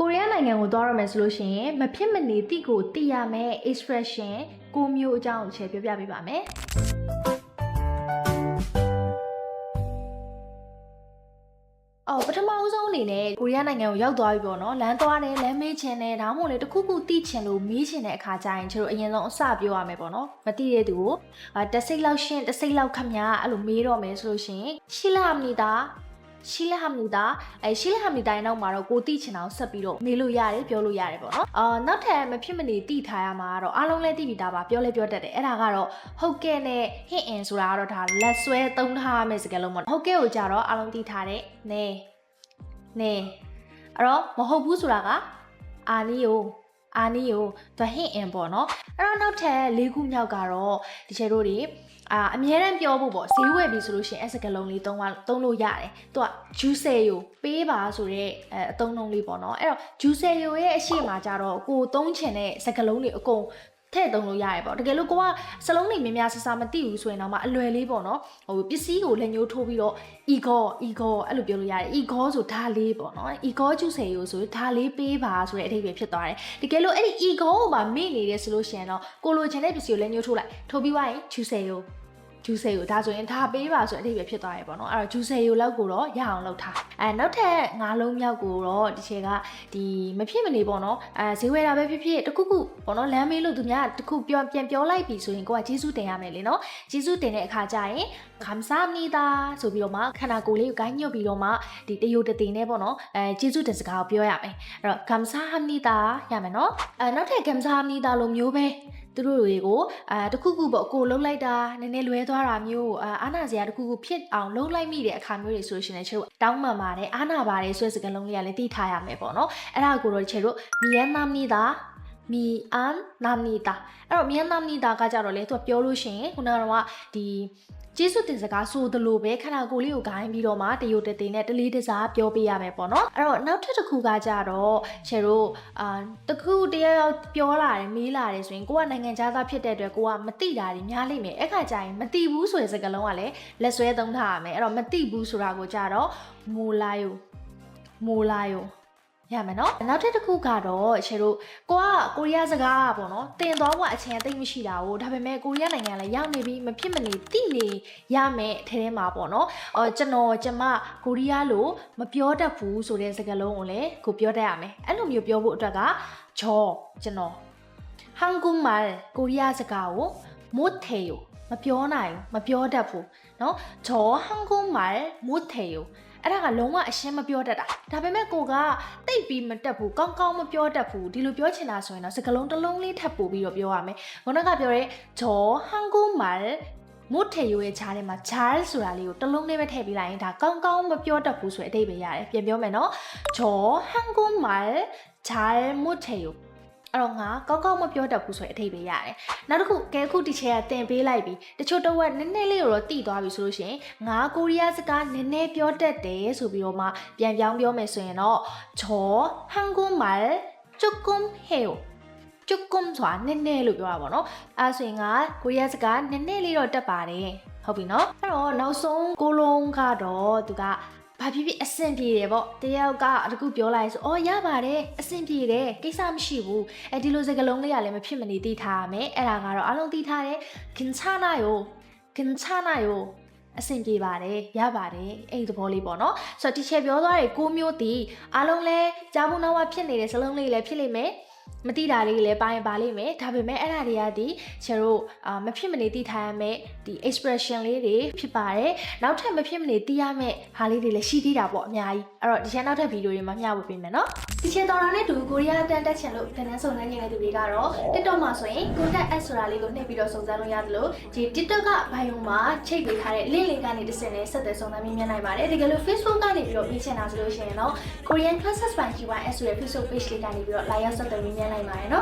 ကိုရီးယားနိုင်ငံကိုသွားရမယ်ဆိုလို့ရှိရင်မဖြစ်မနေတိကိုသိရမယ် expression ကိုမျိုးအကြောင်းကိုတစ်ချက်ပြောပြပေးပါမယ်အော်ပထမဦးဆုံးအနေနဲ့ကိုရီးယားနိုင်ငံကိုရောက်သွားပြီပေါ့နော်လမ်းသွားတယ်လမ်းမေးချင်တယ်ဒါမှမဟုတ်လေတစ်ခုခုသိချင်လို့မေးချင်တဲ့အခါကျရင်ကျတို့အရင်ဆုံးအစပြောရမယ်ပေါ့နော်မသိတဲ့သူကိုအာတစ်စိတ်လောက်ရှင်းတစ်စိတ်လောက်ခမညာအဲ့လိုမေးတော့မယ်ဆိုလို့ရှိရင်ရှိလာမနီတာ ရှိလာဟမ်နီတာအဲရှိလာဟမ်နီတာရဲ့နောက်မှာတော့ကိုတိချင်တာကိုဆက်ပြီးတော့မေးလို့ရတယ်ပြောလို့ရတယ်ပေါ့နော်အာနောက်ထပ်မဖြစ်မနေတိထားရမှာကတော့အားလုံးလည်းသိပြီးသားပါပြောလဲပြောတတ်တယ်အဲ့ဒါကတော့ဟုတ်ကဲ့နဲ့ hit in ဆိုတာကတော့ဒါလက်ဆွဲသုံးထားရမယ့်စကားလုံးပေါ့နော်ဟုတ်ကဲ့ကိုကြတော့အားလုံးသိထားတဲ့နဲနဲအဲ့တော့မဟုတ်ဘူးဆိုတာကအာနီယို အာနီယိုသူ hit in ပေါ့နော်အဲ့တော့နောက်ထပ်၄ခုမြောက်ကတော့ဒီချေတို့တွေအာအမြဲတမ်းပြောဖို့ပေါ့ဈေးဝယ်ပြီဆိုလို့ရှိရင်အဲစကလုံးလေးသုံးပါသုံးလို့ရတယ်။သူက juice ကိုပေးပါဆိုတော့အဲအသုံးလုံးလေးပေါ့နော်။အဲ့တော့ juice ရဲ့အရှိမကြတော့ကိုသုံးချင်တဲ့စကလုံးတွေအကုန် ထည့်သုံးလို့ရတယ်ပေါ့တကယ်လို့ကိုကစလုံးတွေများများဆဆမသိဘူးဆိုရင်တော့မှအလွယ်လေးပေါ့နော်ဟိုပစ္စည်းကိုလက်ညှိုးထိုးပြီးတော့ ego ego အဲ့လိုပြောလို့ရတယ် ego ဆိုဓာလေးပေါ့နော် ego ကျုစေရိုဆိုဓာလေးပေးပါဆိုတဲ့အဓိပ္ပာယ်ဖြစ်သွားတယ်တကယ်လို့အဲ့ဒီ ego ကိုပါမေ့နေတယ်ဆိုလို့ရှိရင်တော့ကိုလိုချင်တဲ့ပစ္စည်းကိုလက်ညှိုးထိုးလိုက်ထိုးပြီးွားရင်ကျုစေရို ဂျူးဆေကိုဒါဆိုရင်ဒါပေးပါဆိုအထိပ္ပယ်ဖြစ်သွားရေပေါ့နော်အဲ့တော့ဂျူးဆေကိုလောက်ကိုတော့ရအောင်လုပ်ထားအဲနောက်ထပ်ငါးလုံးမြောက်ကိုတော့ဒီချေကဒီမဖြစ်မနေပေါ့နော်အဲဈေးဝယ်တာပဲဖြစ်ဖြစ်တခုခုပေါ့နော်လမ်းမေးလို့သူများတခုပြောပြန်ပြောလိုက်ပြီဆိုရင်ကိုကဂျေစုတင်ရမယ်လေနော်ဂျေစုတင်တဲ့အခါကျရင်ခမ်ဆာမနီတာဆိုပြီးတော့မှခန္ဓာကိုယ်လေးကိုဂိုင်းညွတ်ပြီးတော့မှဒီတယိုတတင်နဲ့ပေါ့နော်အဲဂျေစုတင်စကားကိုပြောရမယ်အဲ့တော့ခမ်ဆာဟမ်နီတာရမယ်နော်အဲနောက်ထပ်ခမ်ဆာဟမ်နီတာလိုမျိုးပဲ သူတို့တွေကိုအာတခုခုပေါ့ကိုလှုပ်လိုက်တာနည်းနည်းလွဲသွားတာမျိုးအာအာနာစရာတခုခုဖြစ်အောင်လှုပ်လိုက်မိတဲ့အခါမျိုးတွေဆိုရှင်လည်းချေတို့တောင်းပန်ပါတယ်အာနာပါတယ်ဆိုတဲ့စကားလုံးလေးကလည်းသိထားရမယ်ပေါ့နော်အဲ့ဒါကိုတော့ချေတို့မီယန်နာမီတာ မီအန်နာမီတာအဲ့တော့မီယန်နာမီတာကကြတော့လေသူကပြောလို့ရှိရင်ခုနကတော့ဒီကျေးဇူးတင်စကားဆိုသလိုပဲခန္ဓာကိုယ်လေးကိုဂိုင်းပြီးတော့မှတယိုတသိနဲ့တလေးတစားပြောပေးရမယ်ပေါ့နော်အဲ့တော့နောက်ထပ်တစ်ခုကကြတော့ချေတို့အာတခုတယောက်ယောက်ပြောလာတယ်မေးလာတယ်ဆိုရင်ကိုကနိုင်ငံခြားသားဖြစ်တဲ့အတွက်ကိုကမသိတာတွေများလိမ့်မယ်အဲ့ခါကျရင်မသိဘူးဆိုတဲ့စကားလုံးကလည်းလက်ဆွဲသုံးထားရမယ်အဲ့တော့မသိဘူးဆိုတာကိုကြတော့မိုလာယိုမိုလာယို ရမယ်နော်နောက်ထပ်တစ်ခုကတော့ချေတို့ကိုကကိုရီးယားစကားပေါ့နော်တင်သွားဖို့အချိန်သိမ့်မရှိတာ哦ဒါပေမဲ့ကိုရီးယားနိုင်ငံလည်းရောက်နေပြီးမဖြစ်မနေတိနေရမယ်အထဲထဲမှာပေါ့နော်အော်ကျွန်တော်ကျမကိုရီးယားလိုမပြောတတ်ဘူးဆိုတဲ့စကားလုံးကိုလည်းကိုပြောတတ်ရမယ်အဲ့လိုမျိုးပြောဖို့အတွက်ကဂျောကျွန်တော်ဟန်ကူမာကိုရီးယားစကားကိုမုတ်ထေယိုမပြောနိုင်မပြောတတ်ဘူးเนาะဂျောဟန်ကူမာမုတ်ထေယို အဲ့ဒါကလုံးဝအရှင်းမပြောတတ်တာဒါပေမဲ့ကိုကတိတ်ပြီးမတက်ဘူးကောင်းကောင်းမပြောတတ်ဘူးဒီလိုပြောချင်တာဆိုရင်တော့စကလုံးတစ်လုံးလေးထပ်ပို့ပြီးတော့ပြောရမယ်ခုနကပြောတဲ့ဂျောဟန်ကူမာမုတ်ထေရိုးရဲ့ခြားထဲမှာ jar ဆိုတာလေးကိုတလုံးလေးပဲထည့်ပေးလိုက်ရင်ဒါကောင်းကောင်းမပြောတတ်ဘူးဆိုတဲ့အဓိပ္ပာယ်ရတယ်ပြန်ပြောမယ်နော်ဂျောဟန်ကူမာ jar မုတ်ထေရိုး အဲ့တော့ငါကောက်ကောက်မပြောတတ်ဘူးဆိုရင်အထိပ်ပဲရတယ်နောက်တစ်ခုကဲခုတီချာကတင်ပေးလိုက်ပြီတချို့တော့ကနည်းနည်းလေးတော့တိသွားပြီဆိုလို့ရှိရင်ငါကိုရီးယားစကားနည်းနည်းပြောတတ်တယ်ဆိုပြီးတော့မှပြန်ပြောင်းပြောမယ်ဆိုရင်တော့ချောဟန်ဂုမာလ်ချုကုမ်ဟေယောကျွတ်ကွမ်ဆိုတာနည်းနည်းလို့ပြောတာပေါ့နော်အဲဆိုရင်ကကိုရီးယားစကားနည်းနည်းလေးတော့တက်ပါတယ်ဟုတ်ပြီနော်အဲ့တော့နောက်ဆုံးကိုလုံးကတော့သူက ဘာဖြစ်ဖြစ်အဆင်ပြေတယ်ပေါ့တယောက်ကအတကူပြောလိုက်ဆိုအော်ရပါတယ်အဆင်ပြေတယ်ကိစ္စမရှိဘူးအဲဒီလိုစကားလုံးလေးကလည်းမဖြစ်မနေသိထားရမယ်အဲ့ဒါကတော့အလုံးသိထားတယ်ခင်ချနာယောခင်ချနာယောအဆင်ပြေပါတယ်ရပါတယ်အဲ့ဒီသဘောလေးပေါ့နော်ဆိုတော့တီချေပြောသွားတဲ့ကိုမျိုးတီအားလုံးလဲကြားမှုနောက်ဝဖြစ်နေတဲ့စလုံးလေးလည်းဖြစ်လိမ့်မယ် မတိတာလေးလည်းပိုင်းပါလိမ့်မယ်ဒါပေမဲ့အဲ့ဒါတွေကဒီချေတို့အာမဖြစ်မနေသိထားရမယ့်ဒီ expression လေးတွေဖြစ်ပါတယ်နောက်ထပ်မဖြစ်မနေသိရမယ့်ဟာလေးတွေလည်းရှိသေးတာပေါ့အများကြီးအဲ့တော့ဒီချက်နောက်ထပ်ဗီဒီယိုတွေမှာမျှဝေပေးမယ်နော် ဒီချက်တော်တာနဲ့တူကိုရီးယားတန်တက်ချင်လို့တန်းတန်းစုံစမ်းနေတဲ့သူတွေကတော့ TikTok မှာဆိုရင် contact add ဆိုတာလေးကိုနှိပ်ပြီးတော့စုံစမ်းလို့ရတယ်လို့ဒီ TikTok ကဘိုင်ယုံမှာချိတ်ပေးထားတဲ့ link link ကနေတစ်စင်နဲ့ဆက်သွယ်စုံစမ်းမြင်နိုင်ပါတယ်တကယ်လို့ Facebook ကနေပြီးတော့မြင်ချင်တာဆိုလို့ရှိရင်တော့ Korean Classes by GYS ဆိုတဲ့ Facebook page လေးကနေပြီးတော့ live ရောက်ဆက်သွယ်မြင်နိုင်ပါတယ်နော်